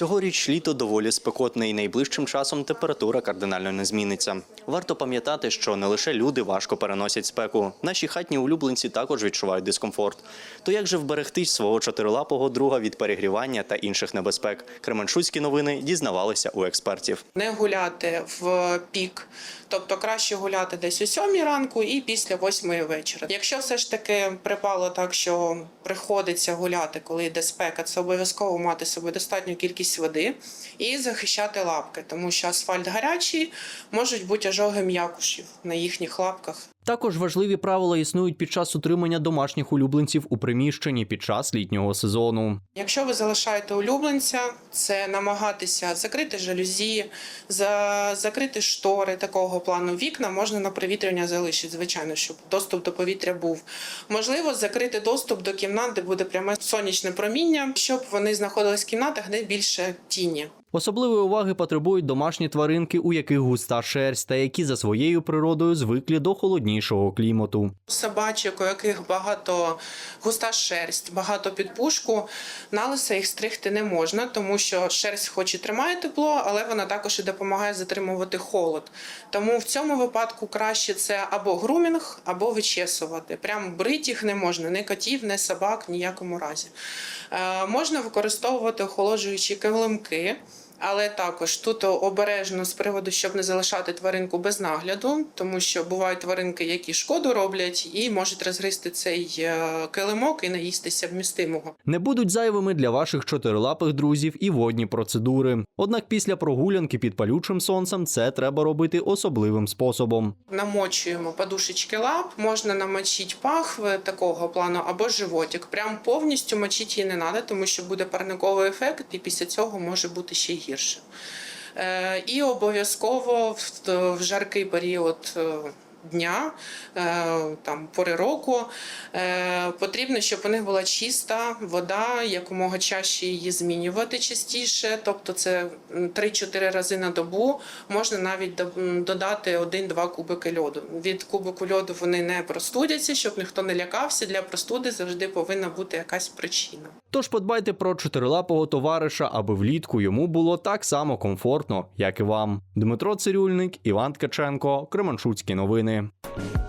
Цьогоріч літо доволі спекотне і найближчим часом температура кардинально не зміниться. Варто пам'ятати, що не лише люди важко переносять спеку. Наші хатні улюбленці також відчувають дискомфорт. То як же вберегти свого чотирилапого друга від перегрівання та інших небезпек? Кременчуцькі новини дізнавалися у експертів. не гуляти в пік, тобто краще гуляти десь о сьомій ранку і після восьмої вечора. Якщо все ж таки припало так, що приходиться гуляти, коли йде спека, це обов'язково мати з собою достатню кількість води і захищати лапки, тому що асфальт гарячий, можуть бути ожоги м'якушів на їхніх лапках. Також важливі правила існують під час утримання домашніх улюбленців у приміщенні під час літнього сезону. Якщо ви залишаєте улюбленця, це намагатися закрити жалюзі, за, закрити штори такого плану. Вікна можна на провітрювання залишити, звичайно, щоб доступ до повітря був. Можливо, закрити доступ до кімнат, де буде пряме сонячне проміння, щоб вони знаходились в кімнатах, де більше тіні. Особливої уваги потребують домашні тваринки, у яких густа шерсть та які за своєю природою звиклі до холоднішого клімату. Собачок, у яких багато густа шерсть, багато підпушку, на лиса їх стригти не можна, тому що шерсть хоч і тримає тепло, але вона також і допомагає затримувати холод. Тому в цьому випадку краще це або грумінг, або вичесувати. Прям брити їх не можна, ні котів, ні собак, ніякому разі. Е, можна використовувати охолоджуючі килимки. Але також тут обережно з приводу, щоб не залишати тваринку без нагляду, тому що бувають тваринки, які шкоду роблять, і можуть розгризти цей е, килимок і наїстися вмістимого. Не будуть зайвими для ваших чотирилапих друзів і водні процедури. Однак після прогулянки під палючим сонцем це треба робити особливим способом. Намочуємо подушечки лап, можна намочити пахви такого плану або животик. Прям повністю мочити її не треба, тому що буде парниковий ефект, і після цього може бути ще й гірше. Е, І обов'язково в, в жаркий період. Дня е, там пори року е, потрібно, щоб у них була чиста вода, якомога чаще її змінювати частіше. Тобто це м, 3-4 рази на добу. Можна навіть додати 1-2 кубики льоду. Від кубику льоду вони не простудяться, щоб ніхто не лякався. Для простуди завжди повинна бути якась причина. Тож подбайте про чотирилапого товариша, аби влітку йому було так само комфортно, як і вам. Дмитро Цирюльник, Іван Ткаченко, Кременчуцькі новини.